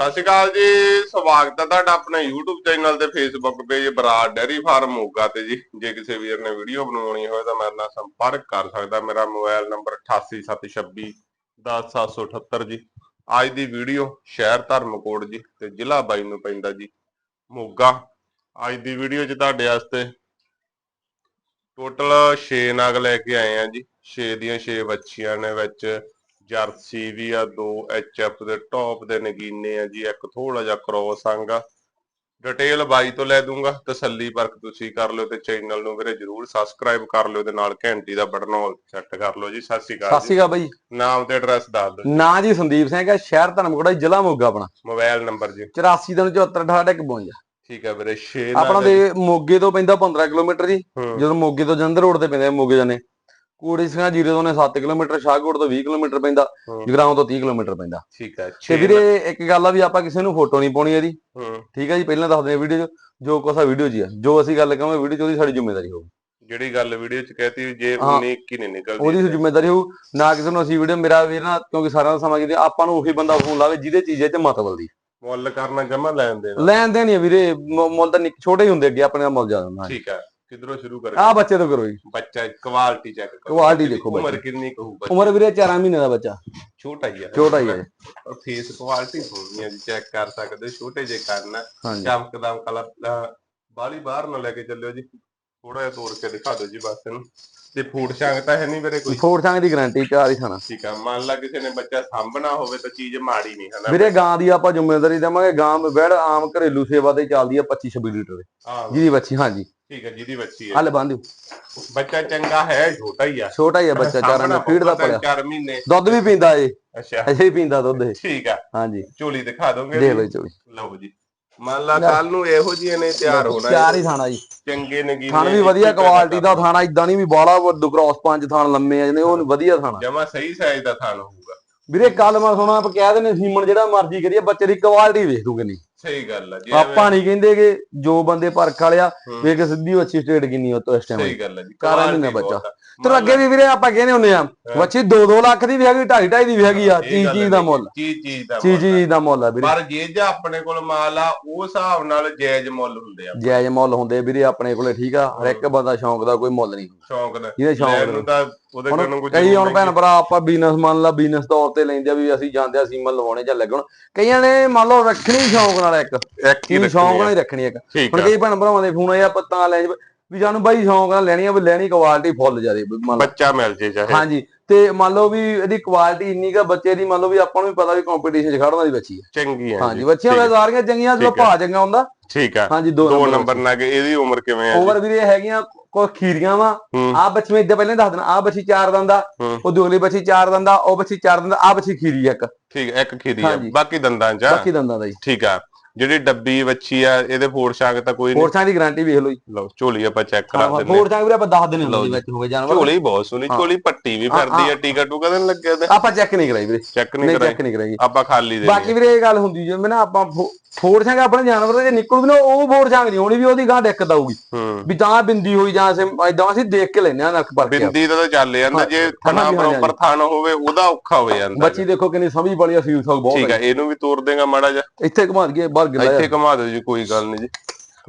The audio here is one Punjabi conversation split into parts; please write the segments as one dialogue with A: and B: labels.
A: ਸਤਿ ਸ਼੍ਰੀ ਅਕਾਲ ਜੀ, ਸਵਾਗਤ ਹੈ ਤੁਹਾਡਾ ਆਪਣੇ YouTube ਚੈਨਲ ਤੇ Facebook page Brar dairy farm Moga ਤੇ ਜੀ। ਜੇ ਕਿਸੇ ਵੀਰ ਨੇ ਵੀਡੀਓ ਬਣਾਉਣੀ ਹੋਵੇ ਤਾਂ ਮੇਰੇ ਨਾਲ ਸੰਪਰਕ ਕਰ ਸਕਦਾ। ਮੇਰਾ ਮੋਬਾਈਲ ਨੰਬਰ 8876 10778 ਜੀ। ਅੱਜ ਦੀ ਵੀਡੀਓ ਸ਼ਹਿਰ ਧਰਮਕੋਟ ਜੀ ਤੇ ਜ਼ਿਲ੍ਹਾ ਬਾਈ ਨੂੰ ਪੈਂਦਾ ਜੀ, ਮੋਗਾ। ਅੱਜ ਦੀ ਵੀਡੀਓ 'ਚ ਤੁਹਾਡੇ ਵਾਸਤੇ ਟੋਟਲ 6 ਨਗ ਲੈ ਕੇ ਆਏ ਆ ਜੀ। 6 ਦੀਆਂ 6 ਬੱਚੀਆਂ ਨੇ ਵਿੱਚ ਜਰਸੀ ਵੀ ਆ ਦੋ ਐਚਐਫ ਦੇ ਟੌਪ ਦੇ ਨਗੀਨੇ ਆ ਜੀ ਇੱਕ ਥੋੜਾ ਜਿਹਾ ਕ੍ਰੋਸ ਆਂਗਾ ਡਿਟੇਲ ਬਾਈ ਤੋਂ ਲੈ ਦੂੰਗਾ ਤਸੱਲੀ ਪਰਖ ਤੁਸੀਂ ਕਰ ਲਿਓ ਤੇ ਚੈਨਲ ਨੂੰ ਵੀਰੇ ਜਰੂਰ ਸਬਸਕ੍ਰਾਈਬ ਕਰ ਲਿਓ ਤੇ ਨਾਲ ਘੰਟੀ ਦਾ ਬਟਨ ਆਲ ਸੈੱਟ ਕਰ ਲਿਓ ਜੀ। ਸਤਿ ਸ਼੍ਰੀ
B: ਸਤਿ
A: ਅਕਾਲ
B: ਸ਼੍ਰੀ
A: ਜੀ।
B: ਅਕਾਲ ਬਾਈ।
A: ਨਾਮ ਤੇ ਐਡਰੈਸ ਦੱਸ ਦਿਓ
B: ਨਾਂ ਜੀ ਸੰਦੀਪ ਸਿੰਘ ਹੈ ਸ਼ਹਿਰ ਧਰਮਕੋਟ ਜ਼ਿਲ੍ਹਾ ਮੋਗਾ ਆਪਣਾ।
A: ਮੋਬਾਈਲ ਨੰਬਰ ਜੀ।
B: 84 ਦਿਨ 74 52
A: ਠੀਕ ਹੈ ਵੀਰੇ 6
B: ਆਪਣਾ ਦੇ ਮੋਗੇ ਤੋਂ ਪੈਂਦਾ 15 ਕਿਲੋਮੀਟਰ ਜੀ। ਜਦੋਂ ਮੋਗੇ ਤੋਂ ਜਲੰਧਰ ਰੋਡ ਤੇ ਪੈਂਦਾ ਮੋਗੇ ਜਾਨੇ ਕੋੜੀ ਸਿੰਘਾ ਜੀਰੇ ਤੋਂ ਨੇ 7 ਕਿਲੋਮੀਟਰ ਸ਼ਾਹਕੋਟ ਤੋਂ 20 ਕਿਲੋਮੀਟਰ ਪੈਂਦਾ। ਜਗਰਾਉਂ ਤੋਂ 30 ਕਿਲੋਮੀਟਰ ਪੈਂਦਾ।
A: ਠੀਕ ਹੈ
B: ਤੇ
A: 6
B: ਵੀਰੇ ਇੱਕ ਗੱਲ ਆ ਵੀ ਆਪਾਂ ਕਿਸੇ ਨੂੰ ਫੋਟੋ ਨਹੀਂ ਪਾਉਣੀ ਇਹਦੀ। ਠੀਕ ਹੈ ਜੀ ਪਹਿਲਾਂ ਦੱਸਦੇ ਆ ਵੀਡੀਓ 'ਚ ਜੋ ਆ ਵੀਡੀਓ 'ਚ ਆ। ਜੋ ਅਸੀਂ ਗੱਲ ਕਰਾਂਗੇ ਵੀਡੀਓ 'ਚ ਉਹਦੀ ਸਾਡੀ ਜ਼ਿੰਮੇਵਾਰੀ ਹੋਊ।
A: ਜਿਹੜੀ ਗੱਲ ਵੀਡੀਓ 'ਚ ਕਹਿਤੀ ਜੇ
B: ਹਾਂ।
A: 19 21 ਨਹੀਂ ਨਿਕਲਦੀ
B: ਉਹਦੀ ਜ਼ਿੰਮੇਵਾਰੀ ਹੋਊ। ਨਾ ਕਿਸੇ ਨੂੰ ਅਸੀਂ ਵੀਡੀਓ ਮੇਰਾ ਵੀਰ ਨਾ ਕਿਉਂਕਿ ਸਾਰਿਆਂ ਦਾ ਸਮਾਂ ਕਿਤੇ ਆਪਾਂ ਨੂੰ ਉਹੀ ਬੰਦਾ ਫੋਨ ਲਾਵੇ ਜਿਹਦੇ ਚੀਜ਼ੇ 'ਚ ਮਤਲਬ ਦੀ
A: ਮੁੱਲ ਕਰਨਾ ਜਮਾ ਲੈਣ ਦੇਣਾ।
B: ਲੈਣ ਦੇਣ ਵੀਰੇ ਮੁੱਲ ਤਾਂ ਛੋਟੇ ਹੀ ਹੁੰਦੇ ਅੱਗੇ ਆਪਣੇ ਦਾ ਮੁੱਲ ਜ਼ਿਆਦਾ ਹੁੰਦਾ।
A: ਠੀਕ ਹੈ। ਕਿਧਰੋਂ ਸ਼ੁਰੂ ਕਰ
B: ਆ ਬੱਚੇ ਤੋਂ ਕਰੋ ਜੀ।
A: ਬੱਚਾ ਕੁਆਲਿਟੀ ਚੈੱਕ ਕਰੋ।
B: Quality ਦੇਖੋ
A: ਉਮਰ। ਕਿੰਨੀ ਕਹੂ ਬੱਚਾ
B: ਉਮਰ ਵੀਰੇ 4 ਮਹੀਨੇ ਦਾ ਬੱਚਾ।
A: ਛੋਟਾ ਹੀ ਹੈ
B: ਛੋਟਾ ਹੀ ਹੈ
A: ਫੇਸ ਕੁਆਲਿਟੀ ਹੋਣੀ ਹੈ ਜੀ ਚੈੱਕ ਕਰ ਸਕਦੇ ਛੋਟੇ ਜੇ ਕਰਨਾ
B: ਹਾਂਜੀ।
A: ਚਮਕਦਮ ਕਲਰ ਬਾਲੀ ਬਾਹਰ ਨਾ ਲੈ ਕੇ ਚੱਲਿਓ ਜੀ। ਥੋੜਾ ਜਿਹਾ ਤੋੜ ਕੇ ਦਿਖਾ ਦਿਓ ਜੀ ਬਸ ਇਹਨੂੰ। ਤੇ ਫੂਡ ਸ਼ੰਗ ਤਾਂ ਹੈ ਨਹੀਂ ਵੀਰੇ ਕੋਈ।
B: ਫੋਰ ਸੰਗ ਦੀ ਗਾਰੰਟੀ ਚਾਰ ਹੀ ਖਾਣਾ।
A: ਠੀਕ ਆ ਮੰਨ ਲਾ ਕਿਸੇ ਨੇ ਬੱਚਾ ਸਾਂਭਣਾ ਹੋਵੇ ਤਾਂ ਚੀਜ਼ ਮਾੜੀ ਨਹੀਂ ਹਨਾ
B: ਵੀਰੇ ਗਾਂ ਦੀ ਆਪਾਂ ਜ਼ਿੰਮੇਵਾਰੀ ਦੇਵਾਂਗੇ। ਗਾਂ ਬੈੜ ਆਮ ਘਰੇਲੂ ਸੇਵਾ ਤੇ ਚੱਲਦੀ ਆ 25 26 ਲੀਟਰ। ਦੀ ਜਿਹਦੀ ਬੱਚੀ ਹਾਂਜੀ।
A: ਠੀਕ ਹੈ ਜਿਹਦੀ ਬੱਚੀ ਹੈ।
B: ਹਲ ਬੰਦ।
A: ਬੱਚਾ ਚੰਗਾ ਹੈ ਛੋਟਾ ਹੀ ਆ।
B: ਛੋਟਾ ਹੀ ਆ ਬੱਚਾ ਚਾਰਾਂ ਦਾ ਫੀਡ ਦਾ ਪੜਿਆ
A: 4 ਮਹੀਨੇ।
B: ਦੁੱਧ ਵੀ ਪੀਂਦਾ ਏ।
A: ਅੱਛਾ।
B: ਅਜੇ ਵੀ ਪੀਂਦਾ ਦੁੱਧ ਇਹ
A: ਠੀਕ ਆ।
B: ਹਾਂਜੀ।
A: ਝੋਲੀ ਦਿਖਾ ਦੋਗੇ
B: ਦੇਖ ਲਓ ਚੋਈ
A: ਲਓ ਜੀ। ਮੰਨ ਲਾ ਕੱਲ ਨੂੰ ਇਹੋ ਜਿਹੇ ਨੇ ਤਿਆਰ ਹੋਣਾ
B: ਚਾਰ ਹੀ ਥਾਣਾ ਜੀ।
A: ਚੰਗੇ ਨਗੀਨੇ
B: ਥਾਣ ਵੀ ਵਧੀਆ ਕੁਆਲਿਟੀ ਦਾ ਥਾਣਾ ਇਦਾਂ ਨਹੀਂ ਵੀ ਬਾਲਾ ਕ੍ਰਾਸ ਪੰਜ ਥਾਣ ਲੰਮੇ ਆ ਜਾਂਦੇ ਉਹ ਵਧੀਆ ਥਾਣਾ।
A: ਜਮਾ ਸਹੀ ਸਾਈਜ਼ ਦਾ ਥਾਨ ਹੋਊਗਾ।
B: ਵੀਰੇ ਕੱਲ ਮੈਂ ਸੁਣਾ ਆਪਾਂ ਕਹਿ ਦਿੰਦੇ ਸੀਮਨ ਜਿਹੜਾ ਮਰਜ਼ੀ ਕਰੀਏ ਬੱਚੇ ਦੀ ਕੁਆਲਿਟੀ ਵੇਖ ਦੂਗੇ ਨਹੀਂ
A: ਸਹੀ ਗੱਲ ਆ ਜੀ
B: ਆਪਾਂ ਨਹੀਂ ਕਹਿੰਦੇ ਕਿ ਜੋ ਬੰਦੇ ਪਰਖ ਵਾਲਿਆ। ਵੇਖ ਸਿੱਧੀ ਅੱਛੀ ਸਟੇਟ ਕਿੰਨੀ ਉਹ ਤੋਂ ਇਸ ਟਾਈਮ
A: ਸਹੀ ਗੱਲ ਆ ਜੀ
B: ਕਾਰਾਂ
A: ਬਹੁਤ
B: ਬੱਚਾ। ਤੇ ਅੱਗੇ ਵੀ ਵੀਰੇ ਆਪਾਂ ਕਹਿੰਦੇ ਹੁੰਦੇ ਆ ਬੱਚੀ 2-2 ਲੱਖ ਦੀ ਵੀ ਹੈਗੀ 2.5 ਦੀ ਵੀ ਹੈਗੀ ਆ ਚੀਜ਼ ਚੀਜ਼ ਦਾ
A: ਨਹੀਂ,
B: ਮੁੱਲ।
A: ਚੀਜ਼ ਚੀਜ਼ ਦਾ
B: ਚੀਜ਼
A: ਮੁੱਲ ਆ।
B: ਚੀਜ਼ ਦਾ ਮੁੱਲ ਆ ਵੀਰੇ।
A: ਪਰ ਜੇ ਜਾਂ ਆਪਣੇ ਕੋਲ ਮਾਲ ਆ ਉਹ ਹਿਸਾਬ ਨਾਲ ਜਾਇਜ਼ ਮੁੱਲ ਹੁੰਦੇ ਆ।
B: ਜਾਇਜ਼ ਮੁੱਲ ਹੁੰਦੇ ਵੀਰੇ ਆਪਣੇ ਕੋਲੇ ਠੀਕ ਆ। ਹਰ ਇੱਕ ਬੰਦਾ ਸ਼ੌਂਕ ਦਾ ਕੋਈ ਮੁੱਲ ਨਹੀਂ।
A: ਸ਼ੌਂਕ ਦਾ।
B: ਜਿਹਦੇ ਸ਼ੌਂਕ
A: ਨੂੰ ਤਾਂ ਉਹਦੇ
B: ਹੁਣ
A: ਕੁਝ
B: ਕਈ ਹੁਣ ਭੈਣ ਭਰਾ ਆਪਾਂ ਬਿਜ਼ਨਸ ਮੰਨ ਲਾ ਬਿਜ਼ਨਸ ਤੌਰ ਤੇ ਲੈਂਦੇ ਆ ਵੀ ਅਸੀਂ ਜਾਂਦੇ ਆ ਸੀਮਨ ਲਵਾਉਣੇ ਜਾਂ ਲੱਗਣ ਕਈਆਂ ਨੇ ਮੰਨ ਲਓ ਰੱਖਣੀ ਸ਼ੌਂਕ ਨਾਲ ਇੱਕ।
A: ਇੱਕ ਹੀ
B: ਸ਼ੌਂਕ ਨਾਲ ਹੀ ਰੱਖਣੀ ਇੱਕ। ਹੁਣ ਕਈ ਭੈਣ ਭਰਾਵਾਂ ਦੇ ਫੋਨ ਆਏ ਆ ਪੱਤਾਂ ਲੈ ਵੀ ਜਾਨੂੰ ਬਾਈ ਸ਼ੌਂਕ ਨਾਲ ਲੈਣੀ ਆ ਵੀ ਲੈਣੀ ਕੁਆਲਿਟੀ ਫੁੱਲ ਜਾਦੇ ਮੰਨ ਲਓ
A: ਬੱਚਾ ਮਿਲ ਜੇ ਚਾਹੇ।
B: ਹਾਂਜੀ ਤੇ ਮੰਨ ਲਓ ਵੀ ਇਹਦੀ ਕੁਆਲਿਟੀ ਇੰਨੀ ਕਾ ਬੱਚੇ ਦੀ ਮੰਨ ਲਓ ਵੀ ਆਪਾਂ ਨੂੰ ਵੀ ਪਤਾ ਵੀ ਕੰਪੀਟੀਸ਼ਨ 'ਚ ਖੜਨ ਵਾਲੀ ਬੱਚੀ ਹੈ
A: ਚੰਗੀ ਆ
B: ਹਾਂਜੀ ਬੱਚੀਆਂ
A: ਆ,
B: ਸਾਰੀਆਂ ਚੰਗੀਆਂ ਜਦੋਂ। ਭਾਅ ਚੰਗਾ ਹੁੰਦਾ।
A: ਠੀਕ ਆ।
B: ਹਾਂਜੀ ਦੋ
A: ਦੋ
B: ਨੰਬਰ
A: ਨਾਲ ਇਹਦੀ ਉਮਰ ਕਿਵੇਂ ਜੀ?
B: ਓਵਰ ਵੀਰੇ ਹੈਗੀਆਂ ਕੋਈ ਖੀਰੀਆਂ ਵਾ
A: ਹੂੰ।
B: ਆ ਬੱਚੀ ਮੈਂ ਇਦਾਂ ਪਹਿਲਾਂ ਦੱਸ ਦੇਣਾ ਆ ਬੱਚੀ ਚਾਰ ਦੰਦਾ
A: ਹੂੰ।
B: ਉਹ ਦੂਗਲੀ ਬੱਚੀ ਚਾਰ ਦੰਦਾ ਉਹ ਬੱਚੀ ਚਾਰ ਦੰਦਾ ਆ ਬੱਚੀ ਖੀਰੀ ਇੱਕ
A: ਠੀਕ ਆ, ਇੱਕ ਖੀਰੀ ਆ
B: ਹਾਂਜੀ।
A: ਬਾਕੀ ਦੰਦਾਂ ਚ।
B: ਬਾਕੀ ਦੰਦਾਂ ਦਾ ਜੀ
A: ਠੀਕ ਆ ਜਿਹੜੀ ਡੱਬੀ ਬੱਚੀ ਆ ਇਹਦੇ ਫੋਰ ਸ਼ਾਂਕ ਤਾਂ ਕੋਈ ਨਹੀਂ।
B: ਫੋਰਸਾਂ ਦੀ ਗਾਰੰਟੀ ਵੇਖ ਲਓ ਜੀ।
A: ਲਓ ਝੋਲੀ ਆਪਾਂ ਚੈੱਕ ਕਰਾ
B: ਹਾਂ
A: ਦਿੰਨੇ
B: ਫੋਰਸਾਂ ਵੀਰੇ ਆਪਾਂ ਦੱਸ ਦਿੰਦੇ
A: ਲਓ
B: ਹੁੰਦੇ
A: ਜੀ।
B: ਵਿੱਚ ਹੋਵੇ ਜਾਨਵਰ।
A: ਝੋਲੀ ਬਹੁਤ ਸੋਹਣੀ
B: ਹਾਂ।
A: ਝੋਲੀ ਪੱਟੀ ਵੀ ਫਿਰਦੀ ਆ ਟੀਕਾ ਟੂਕਾ ਤਾਂ ਲੱਗਿਆ ਤੇ
B: ਆਪਾਂ ਚੈੱਕ ਨਹੀਂ ਕਰਾਈ ਵੀਰੇ।
A: ਚੈੱਕ ਨਹੀਂ ਕਰਾਈ।
B: ਚੈੱਕ ਨਹੀਂ ਕਰਾਈ।
A: ਆਪਾਂ ਖਾਲੀ ਦੇ
B: ਬਾਕੀ ਵੀਰੇ ਇਹ ਗੱਲ ਹੁੰਦੀ ਜਿਵੇਂ ਨਾ ਆਪਾਂ ਫੋਰਸਾਂ ਆਪਣੇ ਜਾਨਵਰ ਦੇ ਜੇ ਨਿਕਲੂ ਵੀ ਨਾ ਉਹ ਫੋਰਸਾਂ ਨਹੀਂ ਹੋਣੀ ਵੀ ਉਹਦੀ ਗਾਂ ਦਿੱਕਤ ਆਊਗੀ
A: ਹੂੰ।
B: ਵੀ ਤਾਂ ਬਿੰਦੀ ਹੋਈ ਜਾਂ ਇਦਾਂ ਅਸੀਂ ਦੇਖ ਕੇ ਲੈਨੇ ਆ ਨਰਕ ਪਰ
A: ਬਿੰਦੀ ਤਾਂ ਚੱਲ ਜਾਂਦਾ
B: ਹਾਂ,
A: ਜੇ
B: ਥਣਾ ਵੀ ਹੋ
A: ਪ੍ਰੋਪਰ ਥਣ ਹੋਵੇ ਉਹਦਾ ਔਖਾ ਹੋ ਜਾਂਦਾ
B: ਬੱਚੀ ਦੇਖੋ ਕਿੰਨੀ ਸਮਝ ਵਾਲੀ ਆ ਫੀਲ ਸੌਗ ਬਹੁਤ
A: ਠੀਕ
B: ਹੈ
A: ਆ ਇਹਨੂੰ ਵੀ ਤੋੜ ਦੇਗਾ ਮਾੜਾ ਜਿਹਾ।
B: ਇੱਥੇ ਘੁਮਾ ਦਈਏ ਬਾਹਰ ਗਿੱਲਾ
A: ਇੱਥੇ ਘੁਮਾ ਦਿਓ ਜੀ ਕੋਈ ਗੱਲ ਨਹੀਂ ਜੀ।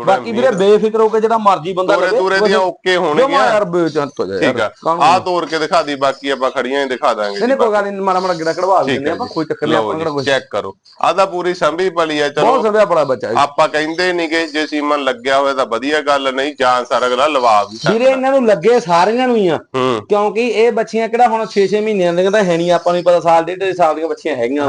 B: ਬਾਕੀ ਵੀਰੇ ਬੇਫਿਕਰ ਹੋ ਕੇ ਜਿਹੜਾ ਮਰਜ਼ੀ ਬੰਦਾ
A: ਤੋਰੇ ਤੂਰੇ ਦੀਆਂ ਓਕੇ ਹੋਣਗੀਆਂ।
B: ਯਾਰ ਬੇਚੰਤ ਹੋ ਜਾ
A: ਠੀਕ ਆ। ਤੋੜ ਕੇ ਦਿਖਾ ਦੀ ਬਾਕੀ ਆਪਾਂ ਖੜੀਆਂ ਹੀ ਦਿਖਾ ਦਾਂਗੇ
B: ਨਹੀਂ ਕੋਈ ਗੱਲ ਨਹੀਂ ਮਾੜਾ ਮਾੜਾ ਗਿੜਾ ਕਢਵਾ ਦਿੰਦੇ ਆਪਾਂ। ਕੋਈ ਚੱਕਰ ਨਹੀਂ ਆਪਾਂ ਕਿਹੜਾ ਕੋਈ
A: ਚੈੱਕ ਕਰੋ। ਤਾਂ ਪੂਰੀ ਸੰਭੀ ਪਲੀ ਆ
B: ਬਹੁਤ
A: ਚਲੋ
B: ਸਭਿਆ ਬੜਾ ਬੱਚਾ
A: ਆਪਾਂ ਕਹਿੰਦੇ ਨਹੀਂ ਕਿ ਜੇ ਸੀਮਨ ਲੱਗਿਆ ਹੋਵੇ ਤਾਂ ਵਧੀਆ ਗੱਲ ਨਹੀਂ ਜਾਨ ਸਾਰ ਅਗਲਾ ਲਵਾ ਵੀ
B: ਵੀਰੇ ਇਹਨਾਂ ਨੂੰ ਲੱਗੇ ਸਾਰੀਆਂ ਨੂੰ ਹੀ ਆ ਕਿਉਂਕਿ ਇਹ ਬੱਚੀਆਂ ਕਿਹੜਾ ਹੁਣ 6-6 ਮਹੀਨਿਆਂ ਦੀਆਂ ਤਾਂ ਹੈ ਨਹੀਂ ਆਪਾਂ ਨੂੰ ਪਤਾ ਸਾਲ ਡੇਢ ਸਾਲ ਦੀਆਂ ਬੱਚੀਆਂ ਹੈਗੀਆਂ।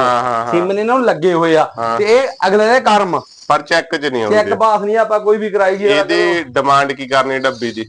B: ਸਿਮਨ ਇਹਨਾਂ ਨੂੰ ਲੱਗੇ ਹੋਏ ਆ। ਤੇ ਇਹ ਅਗਲੇ ਦੇ ਕਰਮ
A: ਪਰ ਚੈੱਕ ਚ ਨਹੀਂ
B: ਚੈੱਕ
A: ਆਉਂਦੇ
B: ਪਾਸ ਨਹੀਂ ਆਪਾਂ ਕੋਈ ਵੀ ਕਰਾਈ ਜੀ
A: ਇਹਦੀ ਡਿਮਾਂਡ ਕੀ ਕਰਨੀ ਡੱਬੀ ਦੀ?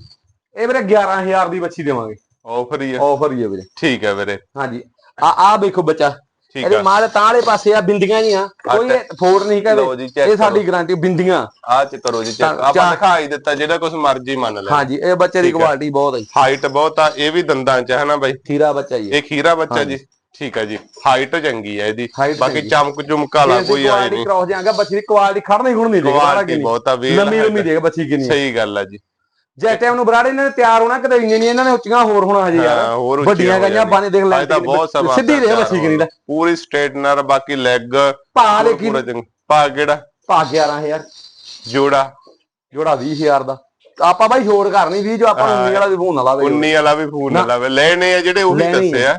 B: ਇਹ ਵੀਰੇ 11000 ਦੀ ਬੱਚੀ ਦੇਵਾਂਗੇ।
A: ਆਫਰ ਹੀ ਆ।
B: ਆਫਰ ਹੀ ਹੈ ਵੀਰੇ।
A: ਠੀਕ ਹੈ ਵੀਰੇ।
B: ਹਾਂਜੀ। ਆ ਆ ਵੇਖੋ ਬੱਚਾ।
A: ਠੀਕ
B: ਇਹਦੇ
A: ਆ।
B: ਮਾਂ ਦੇ ਤਾਂ ਵਾਲੇ ਪਾਸੇ ਆ ਬਿੰਦੀਆਂ ਜੀਆਂ। ਕੋਈ ਫੋੜ ਨਹੀਂ
A: ਜੀ,
B: ਕਰੇ ਇਹ ਸਾਡੀ ਗਾਰੰਟੀ ਬਿੰਦੀਆਂ।
A: ਆ ਚ ਕਰੋ ਜੀ ਚੈੱਕ ਆਪਾਂ ਦਿਖਾਈ ਦਿੱਤਾ ਜਿਹੜਾ ਕੁਝ ਮਰਜ਼ੀ ਮੰਨ ਲੈ।
B: ਹਾਂਜੀ ਇਹ ਬੱਚੇ ਦੀ
A: ਹੈ।
B: ਕੁਆਲਿਟੀ ਬਹੁਤ ਹੈ ਜੀ।
A: ਹਾਈਟ ਬਹੁਤ ਆ ਇਹ ਵੀ ਦੰਦਾਂ ਚ ਹੈ ਨਾ ਬਾਈ?
B: ਖੀਰਾ ਬੱਚਾ ਹੀ ਹੈ
A: ਇਹ ਖੀਰਾ ਬੱਚਾ ਜੀ। ਠੀਕ ਆ ਜੀ। ਹਾਈਟ ਚੰਗੀ ਆ ਇਹਦੀ। ਬਾਕੀ। ਚਮਕ ਚੁਮਕ ਵਾਲਾ ਕੋਈ ਆਏ ਨਹੀਂ।
B: ਕ੍ਰੋਸ ਜਾਂਗਾ ਬੱਚੀ ਦੀ ਕੁਆਲਿਟੀ ਖੜਨੀ ਖੁਣ ਨਹੀਂ ਦੇਗਾ
A: ਕੁਆਲਿਟੀ ਬਹੁਤ ਆ ਵੇਲ
B: ਲੰਮੀ। ਲੰਮੀ ਦੇਗਾ ਬੱਚੀ ਕਿੰਨੀ। ਹੈ।
A: ਸਹੀ ਗੱਲ ਆ ਜੀ।
B: ਜੇ ਟਾਈਮ ਨੂੰ ਬਰਾੜੇ ਇਹਨਾਂ ਨੇ ਤਿਆਰ ਹੋਣਾ ਕਿਤੇ ਇੰਨੇ ਨਹੀਂ ਇਹਨਾਂ ਨੇ ਉੱਚੀਆਂ ਹੋਰ ਹੋਣਾ ਹਜੇ
A: ਹਾਂ,
B: ਯਾਰ ਵੱਡੀਆਂ
A: ਹੋ
B: ਗਾਈਆਂ। ਬਾਨੇ ਦੇਖ ਲੈ ਸਿੱਧੀ ਰਹੇ
A: ਤਿਆਰ
B: ਬੱਚੀ ਕਰੀ ਦਾ।
A: ਪੂਰੀ ਸਟ੍ਰੇਟਨਰ ਬਾਕੀ ਲੈਗ
B: ਭਾ ਦੇ ਕੀ
A: ਪਾ ਕਿਹੜਾ?
B: ਭਾ 11000
A: ਜੋੜਾ।
B: ਜੋੜਾ 20000 ਦਾ। ਆਪਾਂ ਬਾਈ ਛੋੜ ਕਰਨੀ 20 ਜੋ ਆਪਾਂ ਨੂੰ
A: ਹਾਂ।
B: 19 ਵਾਲਾ ਵੀ ਫੋਨ ਨਾ ਲਾਵੇ।
A: 19 ਵਾਲਾ ਵੀ ਫੋਨ ਨਾ ਲਾਵੇ। ਲੈਣੇ ਆ ਜਿਹੜੇ ਉਹ ਵੀ
B: ਲੈਣੇ
A: ਦੱਸੇ ਆ।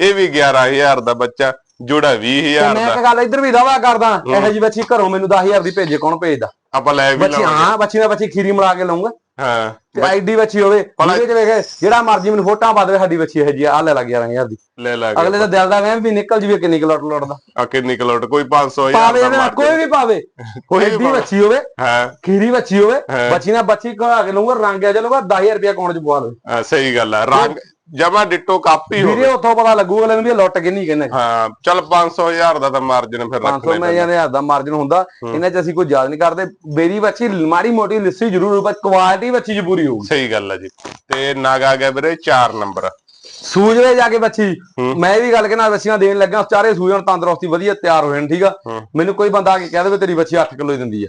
A: ਇਹ ਵੀ 11000 ਦਾ ਬੱਚਾ ਜੋੜਾ
B: ਤੇ
A: 20000
B: ਮੈਂ
A: ਦਾ।
B: ਇੱਕ ਗੱਲ ਇੱਧਰ ਵੀ ਦਾਵਾ ਕਰਦਾ ਇਹੋ ਜੀ ਬੱਚੀ ਘਰੋਂ ਮੈਨੂੰ 10000 ਦੀ ਭੇਜੇ ਕੌਣ ਭੇਜਦਾ?
A: ਆਪਾਂ ਲੈ ਵੀ
B: ਬੱਚੀ
A: ਲਵਾਂਗੇ
B: ਹਾਂ ਬੱਚੀ ਨਾਲ ਬੱਚੀ ਖੀਰੀ ਮਿਲਾ ਕੇ ਲਾਉਂਗਾ
A: ਹਾਂ।
B: ਤੇ ਆਈਡੀ ਬੱਚੀ ਹੋਵੇ ਜਿਹਦੇ ਚ ਵੇਖੇ ਜਿਹੜਾ ਮਰਜ਼ੀ ਮੈਨੂੰ ਫੋਟੋਆਂ ਪਾ ਦੇਵੇ ਸਾਡੀ ਬੱਚੀ ਇਹ ਜੀ ਆ ਲੈ ਲੱਗ 11000 ਦੀ।
A: ਲੈ ਲਾ
B: ਅਗਲੇ ਦਾ ਦਿਲ ਦਾ ਵਹਿਮ ਵੀ ਨਿਕਲ ਜਵੇ ਕਿੰਨੀ ਕਿਲੋਟ ਲੋਟਦਾ
A: ਆ ਕੇ ਨਿਕਲੋਟ ਕੋਈ 500000
B: ਪਾਵੇ
A: ਦਾ ਮਾਰ
B: ਕੋਈ ਵੀ ਪਾਵੇ।
A: ਕੋਈ ਵੀ
B: ਐਡੀ
A: ਪਾਵੇ।
B: ਬੱਚੀ ਹੋਵੇ
A: ਹਾਂ।
B: ਖੀਰੀ ਬੱਚੀ ਹੋਵੇ। ਬੱਚੀ ਨਾਲ ਬੱਚੀ ਘਾ ਕੇ ਲਊਗਾ ਰੰਗ ਆ ਜਾਊਗਾ 10000 ਰੁਪਇਆ ਅਕਾਊਂਟ 'ਚ ਪਵਾ ਲਓ
A: ਹਾਂ, ਸਹੀ ਗੱਲ ਆ ਰੰਗ ਜਮਾ ਡਿੱਟੋ ਕਾਪੀ
B: ਵੀਰੇ
A: ਹੋਵੇ
B: ਉੱਥੋਂ ਪਤਾ ਲੱਗੂ ਅਗਲੇ ਨੂੰ ਵੀ ਇਹ ਲੁੱਟ ਕਿੰਨੀ ਕਹਿੰਦੇ।
A: ਹਾਂ ਚੱਲ 500000 ਦਾ ਤਾਂ ਮਾਰਜਨ ਫਿਰ ਰੱਖ
B: 500 ਮੈਂ
A: ਲੈਂਦੇ
B: ਹਜ਼ਾਰ ਦਾ ਮਾਰਜਨ ਹੁੰਦਾ ਇਹਨਾਂ 'ਚ ਅਸੀਂ ਕੋਈ ਯਾਦ ਨਹੀਂ ਕਰਦੇ। ਮੇਰੀ ਬੱਚੀ ਮਾੜੀ ਮੋਟੀ ਲਿੱਸੀ ਜ਼ਰੂਰ ਪਰ ਕੁਆਲਿਟੀ ਬੱਚੀ 'ਚ ਪੂਰੀ ਹੋਊਗੀ।
A: ਸਹੀ ਗੱਲ ਆ ਜੀ। ਤੇ ਨਗ ਆ ਗਿਆ ਵੀਰੇ 4 ਨੰਬਰ।
B: ਸੂਜਵੇ ਜਾ ਕੇ ਬੱਚੀ। ਮੈਂ ਵੀ ਗੱਲ ਕਹਿਣਾ ਬੱਚੀਆਂ ਦੇਣ ਲੱਗਾ ਚਾਰੇ ਸੂਜਣ ਤੰਦਰੁਸਤੀ ਵਧੀਆ ਤਿਆਰ ਹੋ ਜਾਣ ਠੀਕ ਆ। ਮੈਨੂੰ ਕੋਈ ਬੰਦਾ ਆ ਕੇ ਕਹਿ ਦੇਵੇ ਤੇਰੀ ਬੱਚੀ 8 ਕਿਲੋ ਹੀ ਦਿੰਦੀ ਆ।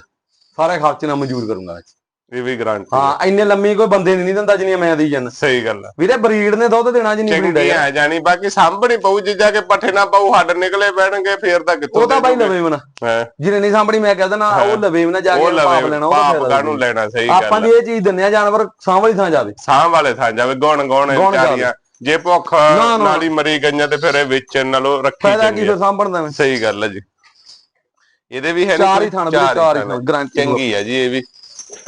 B: ਸਾਰੇ ਖਰਚੇ ਨਾਲ ਮਨਜ਼ੂਰ ਕਰੂੰਗਾ।
A: ਇਹ ਵੀ ਗਾਰੰਟੀ
B: ਹਾਂ ਇੰਨੇ ਲੰਮੀ ਕੋਈ ਬੰਦੇ ਨਹੀਂ ਦਿੰਦਾ ਜਿੰਨੀਆਂ ਮੈਂ ਦੀ ਜਾਂਦਾ।
A: ਸਹੀ ਗੱਲ ਆ।
B: ਵੀਰੇ ਬਰੀਡ ਨੇ ਦੁੱਧ ਦੇਣਾ ਜਿੰਨੀ ਬਰੀਡ ਹੈ
A: ਜਾਣੀ ਬਾਕੀ ਸਾਂਭਣੀ ਪਊ ਜੇ ਜਾ ਕੇ ਪੱਠੇ ਨਾ ਪਾਉ ਹੱਡ ਨਿਕਲੇ ਪੈਣਗੇ ਫੇਰ ਤਾਂ ਕਿੱਥੋਂ
B: ਉਹ ਤਾਂ ਬਾਈ ਲਵੇ ਮਨਾ
A: ਹਾਂ?
B: ਜਿਹਨੇ ਨਹੀਂ ਸਾਂਭਣੀ ਮੈਂ ਕਹਿ ਦਿੰਦਾ ਉਹ ਲਵੇ ਮਨਾ ਜਾ
A: ਉਹ
B: ਕੇ ਪਾਪ ਲੈਣਾ ਉਹਦਾ
A: ਪਾਪ
B: ਫਾਇਦਾ
A: ਕਾਹਨੂੰ ਲੈਣਾ ਸਹੀ
B: ਆਪਾਂ
A: ਗੱਲ
B: ਦੀ ਇਹ ਚੀਜ਼ ਦਿੰਨੇ ਆ ਜਾਨਵਰ ਸਾਂਭਲੀ ਥਾਂ ਜਾਵੇ।
A: ਸਾਂਭ ਵਾਲੇ ਥਾਂ ਜਾਵੇ ਗੌਣ ਗੌਣ ਵਿਚਾਰੀਆਂ। ਜੇ ਭੁੱਖ। ਨਾਲ ਹੀ ਮਰੀ ਗਈਆਂ ਤੇ ਫਿਰ ਇਹ ਵੇਚਣ ਨਾਲੋਂ ਰੱਖੀ
B: ਫਾਇਦਾ ਕੀ
A: ਚੰਗੀ ਆ।
B: ਫਿਰ ਸਾਂਭਣ ਦਾ?
A: ਸਹੀ ਗੱਲ ਹੈ ਜੀ। ਇਹਦੇ ਵੀ ਹੈ ਨੀ
B: ਚਾਰ? ਹੀ ਵੀਰੇ,
A: ਚਾਰ
B: ਹੀ guarantee
A: ਚੰਗੀ ਹੈ ਜੀ ਇਹ ਵੀ।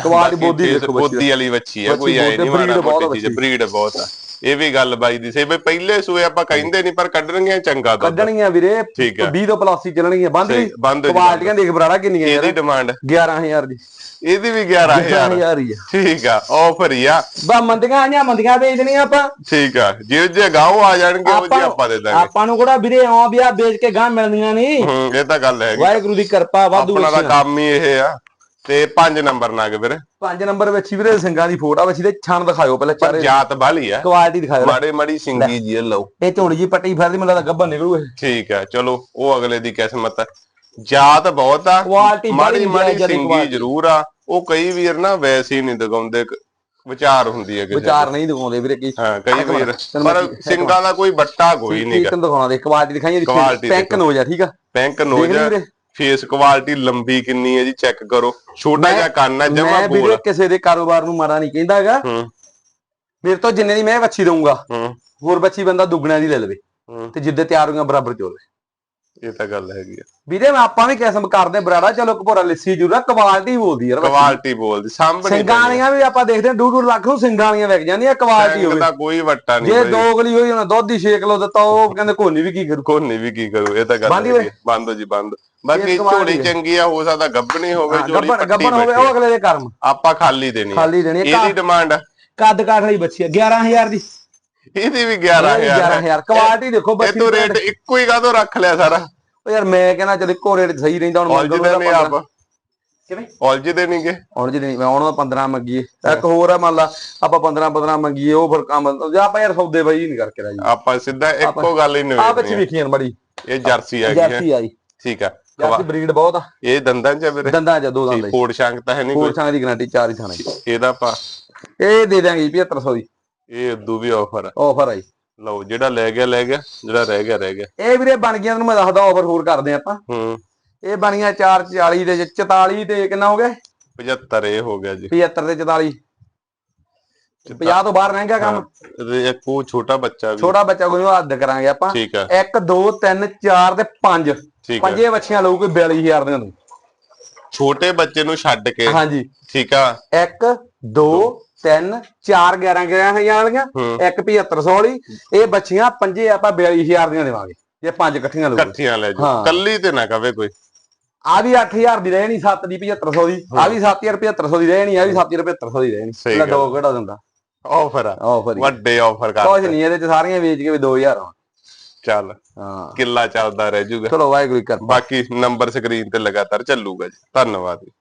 A: ਬਾਕੀ
B: ਬੋਦੀ ਦੇਖੋ
A: ਬੋਦੀ ਵਾਲੀ ਬੱਚੀ ਹੈ ਕੋਈ
B: ਬਹੁਤ-
A: ਨਹੀਂ ਮਾੜਾ ਮੋਟੀ ਚੀਜ਼। ਬਰੀਡ ਬਹੁਤ ਆ। ਇਹ ਵੀ ਗੱਲ ਬਾਈ ਦੀ ਸਹੀ ਬਈ ਪਹਿਲੇ ਸੂਏ ਆਪਾਂ ਕਹਿੰਦੇ ਨਹੀਂ ਪਰ ਕੱਢਣਗੀਆਂ ਚੰਗਾ ਦੁੱਧ।
B: ਕੱਢਣਗੀਆਂ ਵੀਰੇ
A: ਠੀਕ ਹੈ
B: 20 ਤੋਂ ਪਲੱਸ ਹੀ ਚੱਲਣਗੀਆਂ ਬੰਦ
A: ਜੀ,
B: ਕੁਆਲਟੀਆਂ ਦੇਖ ਬਰਾੜਾ ਕਿੰਨੀਆਂ ਯਾਰ।
A: ਇਹਦੀ ਡਿਮਾਂਡ
B: 11000 ਦੀ।
A: ਇਹਦੀ ਵੀ 11000
B: 11000 ਹੀ ਆ।
A: ਠੀਕ ਆ ਆਫਰ ਹੀ ਆ।
B: ਬਾ ਮੰਦੀਆਂ ਆਈਆਂ ਮੰਦੀਆਂ ਵੇਚ ਦੇਣੀਆਂ ਆਪਾਂ।
A: ਠੀਕ ਆ ਜੇ ਜੇ ਗਾਉ ਆ ਜਾਣਗੇ ਉਹ ਜੀ ਆਪਾਂ ਦੇ ਦਾਂਗੇ।
B: ਆਪਾਂ ਨੂੰ ਕਿਹੜਾ ਵੀਰੇ ਆਉਂ ਵੀ ਆ ਵੇਚ ਕੇ ਗਾਂ ਮਿਲਦੀਆਂ ਨਹੀਂ।
A: ਹੂੰ ਇਹ ਤਾਂ ਗੱਲ ਹੈਗੀ।
B: ਵਾਹਿਗੁਰੂ ਦੀ ਕਿਰਪਾ ਵਾਧੂ
A: ਆਪਣਾ। ਕੰਮ ਹੀ ਇਹ ਆ। ਤੇ 5 ਨੰਬਰ ਨਗ ਵੀਰੇ।
B: ਪੰਜ ਨੰਬਰ ਵਿੱਚ ਹੀ ਵੀਰੇ ਸਿੰਘਾਂ ਦੀ ਫੋਟੋ ਵਿੱਚ ਦੇ ਛਣ ਦਿਖਾਇਓ ਪਹਿਲਾਂ
A: ਪਰ
B: ਚਾਰੇ।
A: ਜਾਤ ਬਾਲੀ ਆ।
B: ਕੁਆਲਿਟੀ ਦਿਖਾਇਓ।
A: ਮਾੜੇ ਮਾੜੀ ਸਿੰਗੀ ਜੀ ਲਓ।
B: ਇਹ ਝੋਲੀ ਜੀ ਪੱਟੀ ਫਿਰਦੀ ਮੈਨੂੰ ਲੱਗਦਾ ਗੱਬਨ ਨਿਕਲੂ ਇਹ।
A: ਠੀਕ ਹੈ ਚਲੋ ਉਹ ਅਗਲੇ ਦੀ ਕਿਸਮਤ ਹੈ ਜਾਤ ਬਹੁਤ ਆ
B: ਕੁਆਲਿਟੀ
A: ਮਾੜੀ
B: ਬੜੀ
A: ਮਾੜੀ
B: ਜ਼ਿਆਦਾ
A: ਸਿੰਗੀ। ਜ਼ਰੂਰ ਆ। ਉਹ ਕਈ ਵੀਰ ਨਾ ਵੈਸੇ ਹੀ ਨਹੀਂ ਦਿਖਾਉਂਦੇ ਕ- ਵਿਚਾਰ ਹੁੰਦੀ ਹੈ ਕਿਸੇ
B: ਵਿਚਾਰ ਨਹੀਂ ਦਿਖਾਉਂਦੇ ਵੀਰੇ ਕੀ।
A: ਹਾਂ ਕਈ ਵੀਰ ਪਰ ਸਿੰਘਾਂ ਦਾ ਕੋਈ ਬੱਟਾ ਕੋਈ ਨਹੀਂਗਾ
B: ਤੈਨੂੰ ਦਿਖਾਉਣਾ ਦੇ ਕੁਆਲਿਟੀ ਦਿਖਾਈ
A: Quality
B: ਇਹਦੀ ਪੈਂਕ
A: ਦੇਖੋ।
B: ਨੋ ਜਾ ਠੀਕ ਆ। ਦੇਖ
A: ਨੋਜ
B: ਲਈ ਵੀਰੇ।
A: ਫੇਸ ਕੁਆਲਿਟੀ ਲੰਬੀ ਕਿੰਨੀ ਹੈ ਜੀ ਚੈੱਕ ਕਰੋ। ਛੋਟਾ ਜਿਹਾ ਕੰਨ ਹੈ ਜਮਾ
B: ਮੈਂ ਵੀਰੇ ਕਿਸੇ ਦੇ ਕਾਰੋਬਾਰ ਨੂੰ ਮਾੜਾ ਨਹੀਂ ਕਹਿੰਦਾਗਾ।
A: ਹੂੰ।
B: ਮੇਰੇ ਤੋਂ ਜਿੰਨੇ ਦੀ ਮੈਂ ਬੱਚੀ ਦਊਂਗਾ
A: ਹੂੰ।
B: ਹੋਰ ਬੱਚੀ ਬੰਦਾ ਦੁੱਗਣਿਆਂ ਦੀ ਲੈ ਲਵੇ ਤੇ ਜਿੱਦੇ ਤਿਆਰ ਹੋਈਆਂ ਬਰਾਬਰ ਚੋਲੇ।
A: ਇਹ ਤਾਂ ਗੱਲ ਹੈਗੀ ਆ।
B: ਵੀਰੇ ਮੈਂ ਆਪਾਂ ਵੀ ਕਿਸਮ ਕਰਦੇ ਬਰਾੜਾ ਚਲੋ ਕਪੋਰਾ ਲਿੱਸੀ ਜੁਰਾ ਕੁਆਲਿਟੀ ਬੋਲਦੀ ਯਾਰ
A: ਕੁਆਲਿਟੀ ਬੋਲਦੀ ਸਾਹਮਣੇ
B: ਸਿੰਘਾਂ ਵਾਲੀਆਂ ਵੀ ਆਪਾਂ ਦੇਖਦੇ ਹਾਂ ਡੂ ਡੂ ਲੱਖ ਨੂੰ ਸਿੰਘਾਂ ਵਾਲੀਆਂ ਵਿਕ ਜਾਂਦੀਆਂ ਕੁਆਲਿਟੀ ਹੋਵੇ।
A: ਦਾ ਕੋਈ ਵੱਟਾ ਨਹੀਂ
B: ਜੇ ਦੋ ਗਲੀ ਹੋਈ ਉਹਨਾਂ ਦੁੱਧ ਦੀ 6 ਕਿਲੋ ਦਿੱਤਾ ਉਹ ਕਹਿੰਦੇ ਕੋਨੀ ਵੀ ਕੀ ਕਰੂ?
A: ਕੋਨੇ ਵੀ ਕੀ ਕਰੂ ਇਹ ਤਾਂ ਗੱਲ
B: ਬੰਦ ਹੀ
A: ਹੈਗੀ। ਬੰਦ ਹੋ ਜੀ ਬੰਦ। ਬਾਕੀ ਝੋਲੀ
B: ਹੀ ਹੈ।
A: ਚੰਗੀ ਆ ਹੋ ਸਕਦਾ ਗੱਬਣੀ ਹੋਵੇ
B: ਹਾਂ,
A: ਝੋਲੀ
B: ਗੱਬਨ ਹੋਵੇ ਉਹ ਅਗਲੇ ਦੇ ਕਰਮ।
A: ਆਪਾਂ ਖਾਲੀ ਦੇਣੀ।
B: ਖਾਲੀ ਦੇਣੀ।
A: ਇਹਦੀ ਡਿਮਾਂਡ
B: ਕੱਦ ਕਾਠ ਵਾਲੀ ਬੱਚੀ ਆ 11000 ਦੀ।
A: ਇਹਦੀ ਵੀ 11000
B: 11000 ਕੁਆਲਿਟੀ ਦੇਖੋ
A: ਇਹ
B: ਬੱਚੀ
A: ਤੋਂ ਰੇਟ ਇੱਕੋ ਹੀ ਕਾਹਤੋਂ ਰੱਖ ਲਿਆ ਸਾਰਾ?
B: ਉਹ ਯਾਰ ਮੈਂ ਕਹਿੰਦਾ ਜਦ ਇੱਕੋ ਰੇਟ ਸਹੀ ਰਹਿੰਦਾ ਹੁਣ
A: ਔਲਜ ਦੇ ਨੇ ਆਪ।
B: ਕਿਵੇਂ?
A: ਔਲਜ ਦੇ ਨਹੀਂਗੇ
B: ਹੁਣ ਜੇ ਨਹੀਂ ਮੈਂ ਉਹਨਾਂ ਦਾ 15 ਮੰਗੀਏ। ਇੱਕ ਹੋਰ ਆ ਮੰਨ ਲਾ ਆਪਾਂ 15 15 ਮੰਗੀਏ ਉਹ ਫਿਰ ਕੰਮ ਜਾਂ ਆਪਾਂ ਯਾਰ ਸੌਦੇ ਬਾਈ ਨਹੀਂ ਕਰਕੇ ਰਾਜੀ।
A: ਆਪਾਂ ਸਿੱਧਾ ਇੱਕੋ ਗੱਲ ਹੀ
B: ਆ। ਬੱਚੀ
A: ਨਿਵੇਦਨੀ
B: ਵੇਖੀਆਂ ਬੜੀ
A: ਇਹ ਜਰਸੀ ਆ ਗਈ ਹੈ।
B: ਜਰਸੀ ਆਈ
A: ਠੀਕ ਆ
B: ਜਰਸੀ ਬਰੀਡ ਬਹੁਤ ਆ।
A: ਇਹ ਦੰਦਾਂ ਚ ਵੀਰੇ।
B: ਦੰਦਾਂ ਚ ਦੋ ਦੰਦ ਆ
A: ਫੋੜ ਸ਼ੰਕ ਤਾਂ ਹੈ ਨਹੀਂ ਕੋਈ।
B: ਹੋਰ ਛਾਂ ਦੀ ਗਾਰੰਟੀ ਚਾਰ ਹੀ ਥਾਣੇ
A: ਇਹਦਾ ਆਪਾਂ
B: ਇਹ ਦੇ ਦਾਂਗੇ 7500 ਦੀ।
A: ਇਹ ਉਦੋਂ ਵੀ ਆਫਰ ਆ।
B: ਆਫਰ ਆਈ
A: ਲਓ ਜਿਹੜਾ ਲੈ ਗਿਆ ਲੈ ਗਿਆ ਜਿਹੜਾ ਰਹਿ ਗਿਆ ਰਹਿ ਗਿਆ।
B: ਇਹ ਵੀਰੇ ਬਣ ਗਈਆਂ ਤੁਹਾਨੂੰ ਮੈਂ ਦੱਸਦਾ ਆਫਰ ਹੋਰ ਕਰਦੇ ਆਪਾਂ।
A: ਹੂੰ।
B: ਇਹ ਬਣੀਆਂ 440 ਦੇ 44 ਤੇ ਕਿੰਨਾ ਹੋ ਗਿਆ?
A: 75 ਇਹ ਹੋ ਗਿਆ ਜੀ।
B: 75 ਤੇ 44 50 ਤੋਂ ਬਾਹਰ ਰਹਿ ਗਿਆ ਕੰਮ।
A: ਇੱਕ ਉਹ ਛੋਟਾ ਬੱਚਾ ਵੀ।
B: ਛੋਟਾ ਬੱਚਾ ਕੋਈ ਹੱਦ ਕਰਾਂਗੇ ਆਪਾਂ।
A: ਠੀਕ ਆ।
B: 1 2 3 4 ਤੇ 5
A: ਠੀਕ ਆ।
B: ਪੰਜੇ ਬੱਚੀਆਂ ਲਊ ਕੋਈ 42000 ਦੀਆਂ ਨੂੰ।
A: ਛੋਟੇ ਬੱਚੇ ਨੂੰ ਛੱਡ ਕੇ।
B: ਹਾਂਜੀ।
A: ਠੀਕ ਆ।
B: 1 2 3 4 11 11 ਹਜ਼ਾਰ ਵਾਲੀਆਂ 1 7500 ਵਾਲੀ ਇਹ ਬੱਚੀਆਂ ਪੰਜੇ ਆਪਾਂ 42000 ਦੀਆਂ ਦੇਵਾਂਗੇ ਜੇ ਪੰਜ ਇਕੱਠੀਆਂ ਲਊ
A: ਇਕੱਠੀਆਂ ਲੈ ਜਾ
B: ਹਾਂ।
A: ਕੱਲੀ ਤੇ ਨਾ ਕਵੇ ਕੋਈ।
B: ਆ ਵੀ 8000 ਦੀ ਰਹਿਣੀ 7 ਦੀ 7500 ਦੀ ਆ ਵੀ 7700 ਦੀ ਰਹਿਣੀ ਆ ਵੀ 7700 ਦੀ ਰਹਿਣੀ। ਦੋ ਕਿਹੜਾ ਦਿੰਦਾ?
A: ਆਫਰ ਆ।
B: ਆਫਰ
A: ਵੱਡੇ ਆਫਰ
B: ਕੁਝ
A: ਕਰ
B: ਨਹੀਂ ਇਹਦੇ ਚ ਸਾਰੀਆਂ ਵੇਚ ਕੇ ਵੀ 2000 ਆ।
A: ਚੱਲ
B: ਹਾਂ।
A: ਕਿੱਲਾ ਚੱਲਦਾ ਰਹਿ ਜੂਗਾ
B: ਚਲੋ ਵਾਹਿਗੁਰੂ ਜੀ ਕਿਰਪਾ।
A: ਬਾਕੀ ਨੰਬਰ ਸਕਰੀਨ ਤੇ ਲਗਾਤਾਰ ਚੱਲੂਗਾ ਜੀ। ਧੰਨਵਾਦ ਜੀ।